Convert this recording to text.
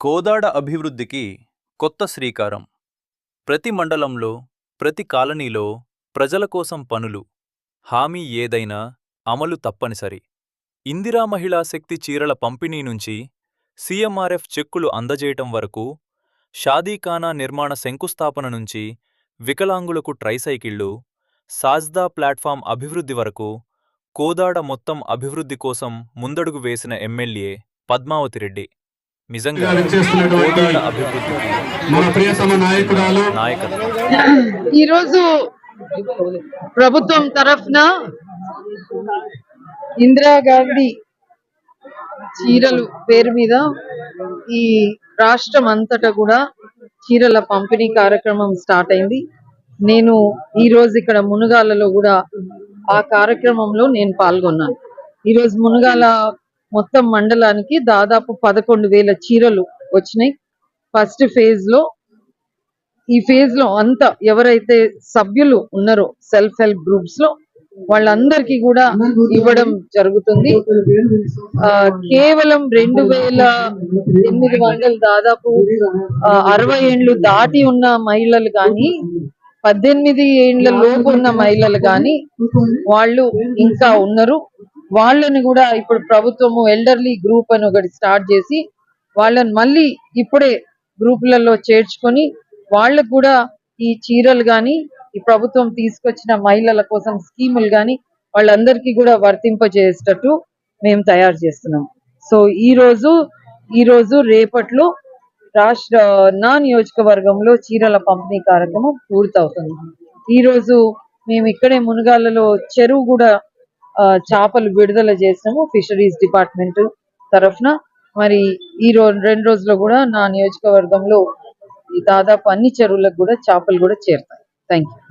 కోదాడ అభివృద్ధికి కొత్త శ్రీకారం. ప్రతి మండలంలో ప్రతి కాలనీలో ప్రజల కోసం పనులు హామీ ఏదైనా అమలు తప్పనిసరి. ఇందిరా మహిళా శక్తి చీరల పంపిణీ నుంచి సీఎంఆర్ఎఫ్ చెక్కులు అందజేయటం వరకు షాదీఖానా నిర్మాణ శంకుస్థాపన నుంచి వికలాంగులకు ట్రైసైకిళ్ళు సాజ్దా ప్లాట్ఫామ్ అభివృద్ధి వరకు కోదాడ మొత్తం అభివృద్ధి కోసం ముందడుగు వేసిన ఎమ్మెల్యే పద్మావతిరెడ్డి. నిజంగా మన ప్రియతమ నాయకురాలు ఈరోజు ప్రభుత్వం తరఫున ఇందిరాగాంధీ చీరలు పేరు మీద ఈ రాష్ట్రం అంతటా కూడా చీరల పంపిణీ కార్యక్రమం స్టార్ట్ అయింది. నేను ఈ రోజు ఇక్కడ మునుగాలలో కూడా ఆ కార్యక్రమంలో నేను పాల్గొన్నాను. ఈ రోజు మునుగాల మొత్తం మండలానికి దాదాపు పదకొండు వేల చీరలు వచ్చినాయి. ఫస్ట్ ఫేజ్లో ఈ ఫేజ్లో అంతా ఎవరైతే సభ్యులు ఉన్నారో సెల్ఫ్ హెల్ప్ గ్రూప్స్లో వాళ్ళందరికీ కూడా ఇవ్వడం జరుగుతుంది. ఆ, కేవలం రెండు వేల ఎనిమిది వందలు దాదాపు అరవై ఏండ్లు దాటి ఉన్న మహిళలు కానీ పద్దెనిమిది ఏండ్ల లోపు ఉన్న మహిళలు కానీ వాళ్ళు ఇంకా ఉన్నారు. వాళ్ళని కూడా ఇప్పుడు ప్రభుత్వము ఎల్డర్లీ గ్రూప్ అని ఒకటి స్టార్ట్ చేసి వాళ్ళని మళ్ళీ ఇప్పుడే గ్రూపులలో చేర్చుకొని వాళ్ళకు కూడా ఈ చీరలు కానీ ఈ ప్రభుత్వం తీసుకొచ్చిన మహిళల కోసం స్కీములు కానీ వాళ్ళందరికీ కూడా వర్తింపజేసేటట్టు మేము తయారు చేస్తున్నాం. సో ఈ రోజు ఈ రోజు రేపట్లో రాష్ట్ర నా నియోజకవర్గంలో చీరల పంపిణీ కార్యక్రమం పూర్తవుతుంది. ఈ రోజు మేము ఇక్కడే మునగాలలో చెరువు కూడా చేపలు విడుదల చేసాము ఫిషరీస్ డిపార్ట్మెంట్ తరఫున. మరి ఈ రోజు రెండు రోజుల్లో కూడా నా నియోజకవర్గంలో దాదాపు అన్ని చెరువులకు కూడా చేపలు కూడా చేరుతాయి. Thank you